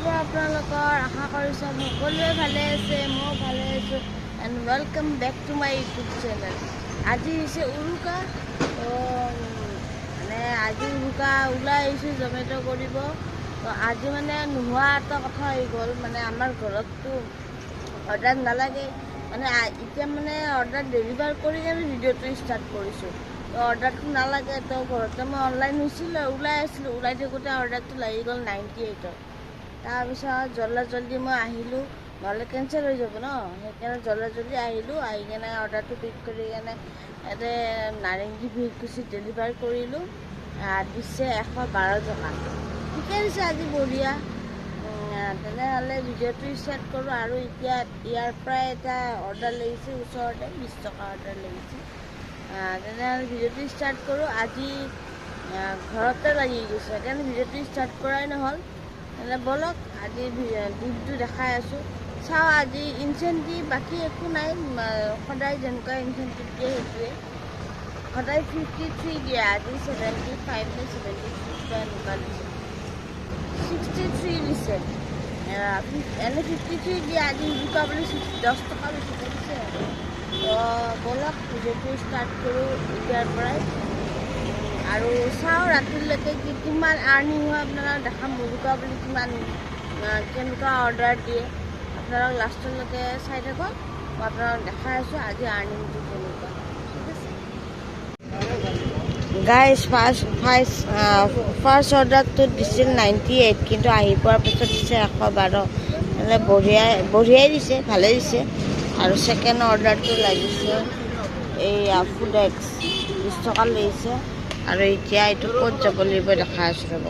খবৰ আপোনালোকৰ আশা কৰিছোঁ সকলোৱে ভালে আছে ময়ো ভালে আছোঁ। And welcome back to my YouTube channel আজি হৈছে উৰুকা মানে আজি উৰুকা ওলাই আহিছোঁ জমেট' কৰিব। আজি মানে নোহোৱা এটা কথা হৈ গ'ল মানে আমাৰ ঘৰততো অৰ্ডাৰ নালাগে। মানে এতিয়া মানে অৰ্ডাৰ ডেলিভাৰ কৰি কেনে ভিডিঅ'টো ষ্টাৰ্ট কৰিছোঁ। তো অৰ্ডাৰটো নালাগে তো ঘৰতে মই অনলাইন হৈছিলোঁ ওলাই আছিলোঁ ওলাই থাকোঁতে অৰ্ডাৰটো লাগি গ'ল নাইণ্টি এইটত তাৰপিছত জল্দা জল্দি মই আহিলোঁ। নহ'লে কেঞ্চেল হৈ যাব ন? সেইকাৰণে জল্দা জল্দি আহিলোঁ। আহি কেনে অৰ্ডাৰটো পিক কৰি কেনে ইয়াতে নাৰেংগী ভিৰকুচিত ডেলিভাৰ কৰিলোঁ। দিছে এশ বাৰ টকা। ঠিকে দিছে আজি বঢ়িয়া। তেনেহ'লে ভিডিঅ'টো ষ্টাৰ্ট কৰোঁ। আৰু এতিয়া ইয়াৰ পৰাই এটা অৰ্ডাৰ লাগিছে ওচৰতে বিছ টকা অৰ্ডাৰ লাগিছে। তেনেহ'লে ভিডিঅ'টো ষ্টাৰ্ট কৰোঁ। আজি ঘৰতে লাগি গৈছে। সেইকাৰণে ভিডিঅ'টো ষ্টাৰ্ট কৰাই নহ'ল। তেনে ব'লক, আজি দিনটো দেখাই আছোঁ। চাওঁ আজি ইনচেণ্টিভ বাকী একো নাই সদায় যেনেকুৱা ইনচেণ্টিভ সেইটোৱে। সদায় ফিফটি থ্ৰী দিয়ে, আজি ছেভেণ্টি ফাইভ নে ছেভেণ্টি ছিক্স বা এনেকুৱা দিছে। ছিক্সটি থ্ৰী দিছে এনে ফিফটি থ্ৰী দিয়ে, আজি উৰুকা বুলি দহ টকা বেছিকৈ দিছে। তো, ব'লক ভিডিঅ'টো ষ্টাৰ্ট কৰোঁ এতিয়াৰ পৰাই। আৰু চাওঁ ৰাতিলৈকে কি কিমান আৰ্নিং হয়, আপোনালোকক দেখাম। উৰুকা বুলি কিমান কেনেকুৱা অৰ্ডাৰ দিয়ে। আপোনালোক লাষ্টলৈকে চাই থাকক। মই আপোনালোকক দেখাই আছোঁ আজি আৰ্নিংটো কেনেকুৱা। গাইজ ফাৰ্ষ্ট ফাৰ্ষ্ট ফাৰ্ষ্ট অৰ্ডাৰটো দিছিল নাইণ্টি এইট কিন্তু আহি পোৱাৰ পিছত দিছে এশ বাৰ। মানে বঢ়িয়াই বঢ়িয়াই দিছে, ভালেই দিছে। আৰু ছেকেণ্ড অৰ্ডাৰটো লাগিছে এই ফুড এক্স বিছ টকা লৈছে। আৰু এতিয়া এইটো ক'ত যাব লাগিব দেখাই আছোঁ ৰ'ব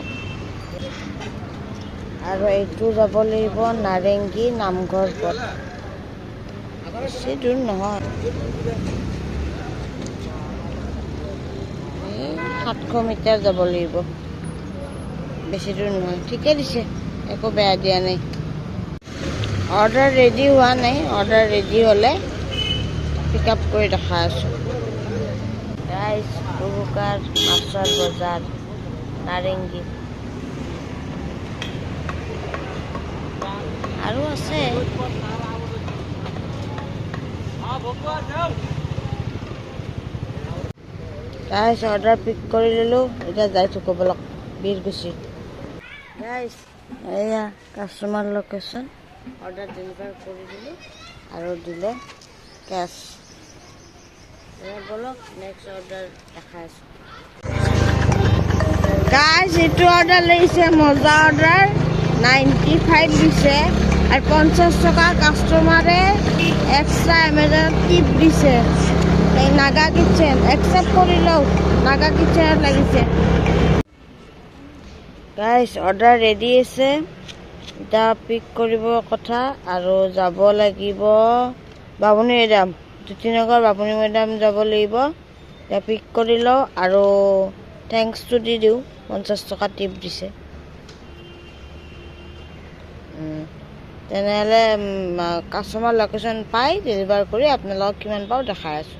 আৰু এইটো যাব লাগিব নাৰেংগী নামঘৰ পথ বেছি দূৰ নহয় সাতশ মিটাৰ যাব লাগিব বেছি দূৰ নহয়, ঠিকে দিছে, একো বেয়া দিয়া নাই। অৰ্ডাৰ ৰেডি হোৱা নাই অৰ্ডাৰ ৰেডি হ'লে পিক আপ কৰি দেখাই আছোঁ। ৰাইচ উৰুকাৰ মাছৰ বজাৰ নাৰেংগী আৰু আছে? ৰাইচ অৰ্ডাৰ পিক কৰি ল'লোঁ এতিয়া যাই থাকোঁ বলক বীৰগুচি ৰাইচ এয়া কাষ্টমাৰ লোকেশ্যন অৰ্ডাৰ ডেলিভাৰ কৰি দিলোঁ। আৰু দিলে কেছ নেক্সট আছোঁ। গাইজ এইটো অৰ্ডাৰ লাগিছে, মজা অৰ্ডাৰ নাইণ্টি ফাইভ দিছে, আৰু পঞ্চাছ টকা কাষ্টমাৰে এক্সট্ৰা এমেজন টিপ দিছে। এই নাগা কিটচেন একচেপ্ট কৰি লওঁ নাগা কিটচেনত লাগিছে। গাইজ অৰ্ডাৰ ৰেডি আছে। এতিয়া পিক কৰিব কথা, আৰু যাব লাগিব। বামুণী মৈদাম জ্যোতিনগৰ বামুণী মৈদাম যাব লাগিব। এতিয়া পিক কৰি লওঁ আৰু থেংকছটো দি দিওঁ পঞ্চাছ টকা টিপ দিছে। তেনেহ'লে কাষ্টমাৰ লোকেশ্যন পাই ডেলিভাৰ কৰি আপোনালোকক কিমান পাওঁ দেখাই আছোঁ।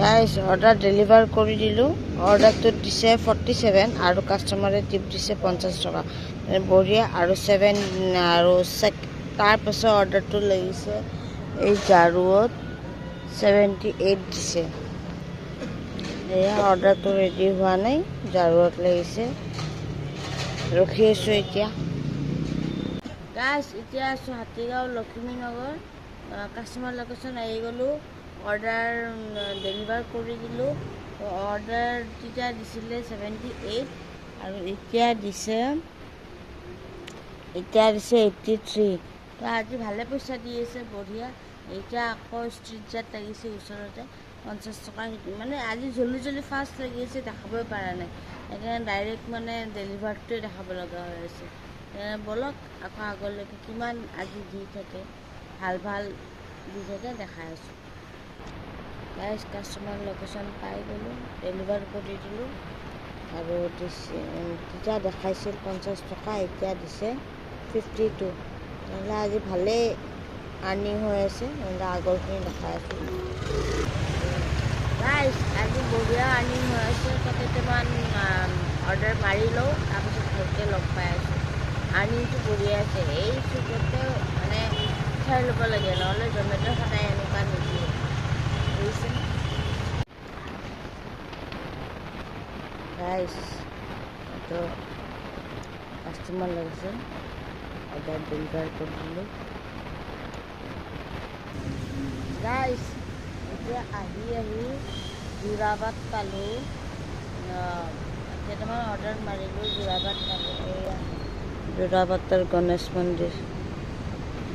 গাইজ অৰ্ডাৰ ডেলিভাৰ কৰি দিলোঁ। অৰ্ডাৰটোত দিছে ফৰ্টি ছেভেন আৰু কাষ্টমাৰে টিপ দিছে পঞ্চাছ টকা। এ বঢ়িয়া আৰু ছেভেন আৰু চেক তাৰপাছত অৰ্ডাৰটো লাগিছে এই ঝাৰুত ছেভেণ্টি এইট দিছে। এয়া অৰ্ডাৰটো ৰেডি হোৱা নাই ঝাৰুত লাগিছে। ৰখি আছোঁ এতিয়া। গাইজ এতিয়া আছোঁ হাতীগাঁও লখিমীনগৰ কাষ্টমাৰ লোকেশ্যন আহি গ'লোঁ। অৰ্ডাৰ ডেলিভাৰ কৰি দিলোঁ। অৰ্ডাৰ তেতিয়া দিছিলে ছেভেণ্টি এইট আৰু এতিয়া দিছে এতিয়া দিছে এইট্টি থ্ৰী তো আজি ভালে পইচা দি আছে বঢ়িয়া। এতিয়া আকৌ ষ্ট্ৰীট জাত লাগিছে ওচৰতে পঞ্চাছ টকা মানে আজি জল্দি জল্দি ফাষ্ট লাগি আছে দেখাবই পৰা নাই। সেইকাৰণে ডাইৰেক্ট মানে ডেলিভাৰটোৱে দেখাব লগা হৈ আছে। ব'লক আকৌ আগলৈকে কিমান আজি দি থাকে ভাল ভাল দি থাকে দেখাই আছোঁ। গাইজ কাষ্টমাৰ লোকেশ্যন পাই গ'লোঁ ডেলিভাৰ কৰি দিলোঁ। আৰু তেতিয়া দেখাইছিল পঞ্চাছ টকা এতিয়া দিছে ফিফটি টু নহ'লে আজি ভালেই আৰ্নিং হৈ আছে, নহ'লে আগৰখিনি দেখাই আছোঁ। গাইজ আজি বঢ়িয়া আৰ্নিং হৈ আছে তো কেইটামান অৰ্ডাৰ মাৰি লওঁ, তাৰপিছত ভালকৈ লগ পাই আছোঁ। আৰ্নিংটো বঢ়িয়া আছে, এই চুকতে মানে চাই ল'ব লাগে, নহ'লে জমেট' সদায় এনেকুৱা নিদিয়ে। বুজিছে? গাইছ এইটো কাষ্টমাৰ লাগিছে। অৰ্ডাৰ ডেলিভাৰ কৰি দিলোঁ। এতিয়া আহি আহি যোৰাবাট পালোঁ। কেইটামান অৰ্ডাৰ মাৰিলোঁ যোৰাবাট পালোঁ। এয়া যোৰাবাটৰ গণেশ মন্দিৰ।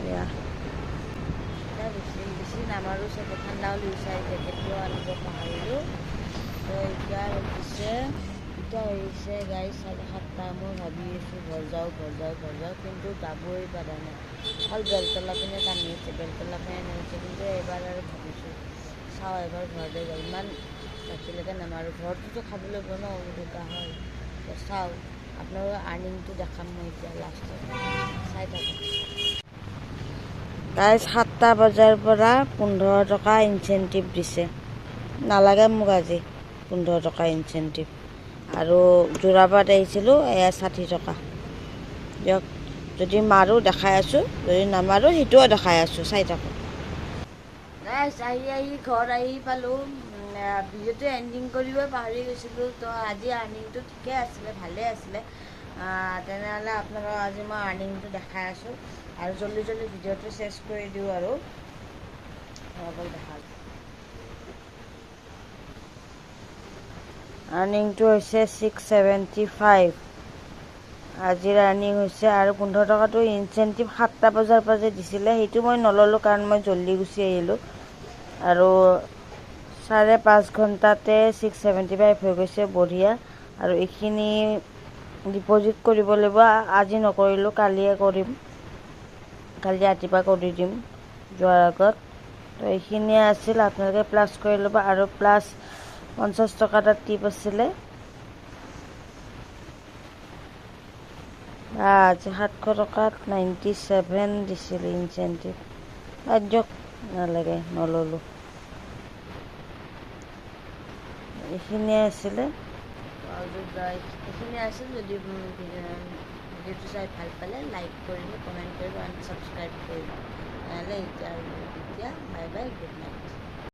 এয়া। বেছি বেছি নামাৰোঁ চাগে ঠাণ্ডা বুলি বিচাৰিছে কেতিয়াও আনিব পাহৰিলোঁ। তো এতিয়া হৈছে এতিয়া হৈছে গাড়ী চাৰে সাতটা মই ভাবি আছোঁ, ঘৰ যাওঁ ঘৰ যাওঁ ঘৰ যাওঁ, কিন্তু যাবই পৰা নাই। অকল বেলতলা পিনে টানি আছে, বেলতলা পিনে নামিছে কিন্তু এইবাৰ আৰু ভাবিছোঁ, চাওঁ, এবাৰ ঘৰতে যাওঁ। ইমান ৰাতিলৈকে নামাৰোঁ। ঘৰটোতো খাবলৈ বনাওঁ উৰুকা হয়, তো চাওঁ, আপোনালোকৰ আৰ্নিংটো দেখাম মই এতিয়া লাষ্টত চাই থাকক তাই সাতটা বজাৰ পৰা পোন্ধৰ টকা ইনচেণ্টিভ দিছে। নালাগে মোক আজি পোন্ধৰ টকা ইনচেণ্টিভ আৰু যোৰাবাট আহিছিলোঁ এয়া ষাঠি টকা। দিয়ক যদি মাৰোঁ দেখাই আছোঁ যদি নামাৰোঁ সেইটোও দেখাই আছোঁ চাই গাইছ আহি আহি ঘৰ আহি পালোঁ। ভিডিঅ'টো এণ্ডিং কৰিবই পাহৰি গৈছিলোঁ তো আজি আৰ্নিংটো ঠিকে আছিলে ভালেই আছিলে। তেনেহ'লে আপোনালোকক আজি মই আৰ্নিংটো দেখাই আছোঁ। আৰু জল্দি জল্দি ভিডিঅ'টো চেছ কৰি দিওঁ আৰু। দেখাল আৰ্নিংটো হৈছে ছিক্স ছেভেণ্টি ফাইভ আজিৰ আৰ্নিং হৈছে আৰু পোন্ধৰ টকাটো ইনচেণ্টিভ সাতটা বজাৰ পৰা যে দিছিলে সেইটো মই নল'লোঁ কাৰণ মই জল্দি গুচি আহিলোঁ। আৰু চাৰে পাঁচ ঘণ্টাতে ছিক্স ছেভেণ্টি ফাইভ হৈ গৈছে বঢ়িয়া। আৰু এইখিনি ডিপ'জিট কৰিব লাগিব। আজি নকৰিলোঁ কালিয়ে কৰিম। কালি ৰাতিপুৱা কৰি দিম যোৱাৰ আগত। তো এইখিনিয়ে আছিল। আপোনালোকে প্লাছ কৰি ল'ব আৰু প্লাছ পঞ্চাছ টকা এটা টিপ আছিলে। আজি সাতশ টকাত নাইণ্টি ছেভেন দিছিল ইনচেণ্টিভ দিয়ক, নালাগে, নল'লোঁ। এইখিনিয়ে আছিলে। এইখিনি আছিল যদি ভিডিঅ'টো চাই ভালো পালে লাইক কৰিব কমেণ্ট কৰিব আৰু ছাবস্ক্ৰাইব কৰিব নহ'লে এতিয়া এতিয়া বাই বাই গুড নাইট।